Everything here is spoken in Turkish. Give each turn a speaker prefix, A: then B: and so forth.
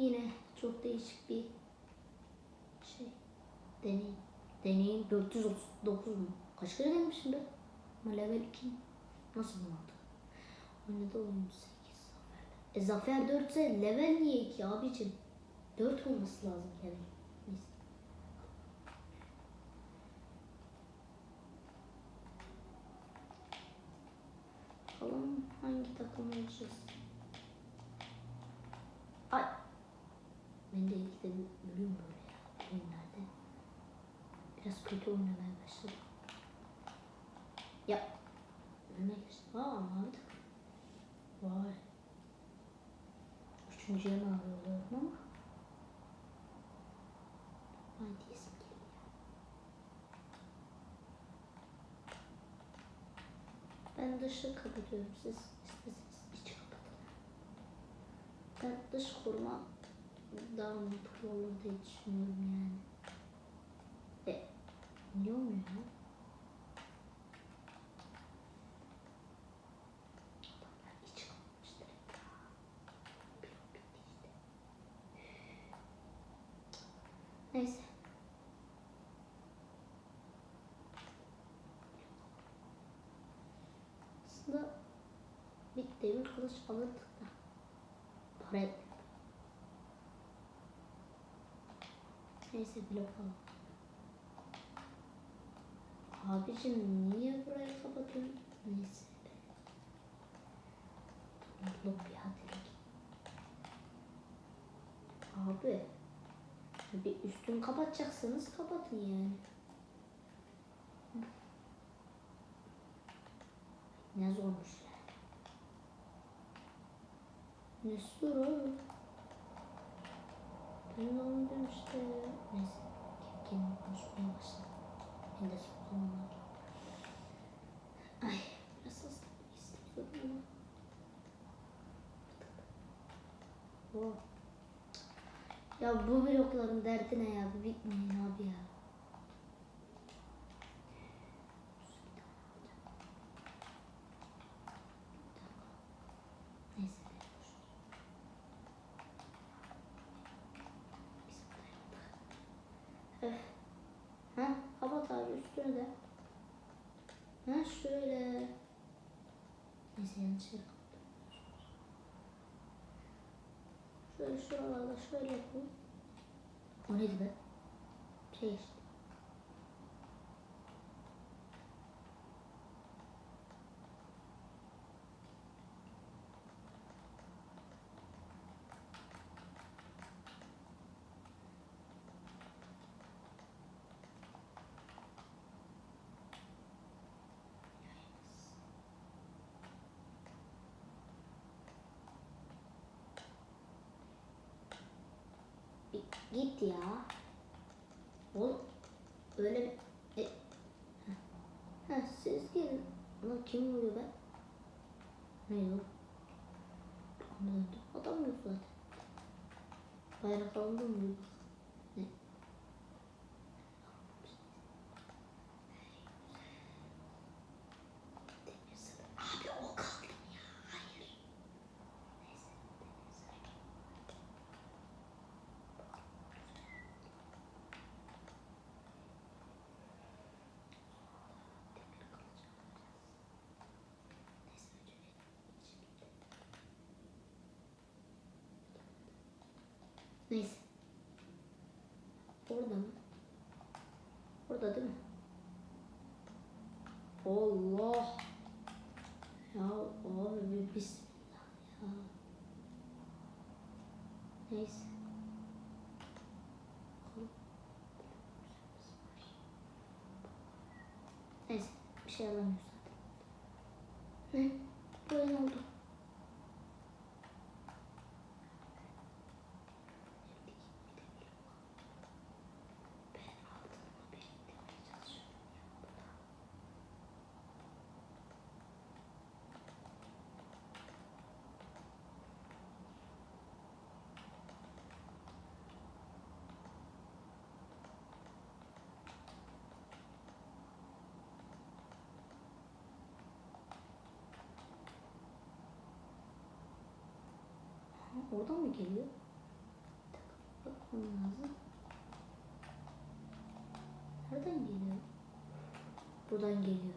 A: Yine çok değişik bir şey. Deney. Deneyim 439 mu? Kaç kere demişim be? Ama level 2. Nasıl bulmadı? Oynadı oyun 8 zafer. E zafer 4 ise level niye 2 abicim? 4 olması lazım level. Neyse. Bakalım hangi takım olacağız? Ay. Ben de ilk de ölüyorum böyle ya oyunlarda. Biraz kötü oynamaya başladım. Ya. Önüne geçtim. Aa mavi. Vay. Üçüncüye mi arıyorlar ama? Ay diyesim geliyor. Ben dışı kapatıyorum. Siz isterseniz içi kapatın. Ben dış koruma daha mantıklı olur diye düşünüyorum yani. E, niye olmuyor ya? Neyse. Aslında bir demir kılıç alırdık da para etmiyor. Neyse blok alalım. Abicim niye burayı kapatıyorsun? Neyse. Blok ya direkt. Abi. Bir üstünü kapatacaksınız kapatın yani. Ne zormuş yani. Ne zor oğlum. Ben de onu diyorum işte. Neyse. Kendim konuşmaya başladım. Ben de zamanlar. Ay biraz hızlı istiyorum ama. Oh. Ya bu blokların derdi ne ya? Bu bitmiyor abi ya. Neyse. Öf. Ha, de. Ha şöyle. Neyse yanlış. Şöyle şuralarda şöyle yapayım. O neydi be? Şey. Bir Git ya. Oğlum öyle? E. Heh, siz gelin. Lan kim vuruyor be? Ne yok? Adam yok zaten. Bayrak alındı mı? Yok. Ne? Demir zırh. Abi o kaldım ya. Hayır. Neyse. Demir zırh. Demir kılıç alacağız. Neyse önce bir içi gitti. Neyse. Orada mı? Orada değil mi? Allah. Ya abi bismillah ya. Neyse. Neyse bir şey alamıyoruz zaten. Ne? Bu ne oldu? Oradan mı geliyor? Bakmam lazım. Nereden geliyor? Buradan geliyor.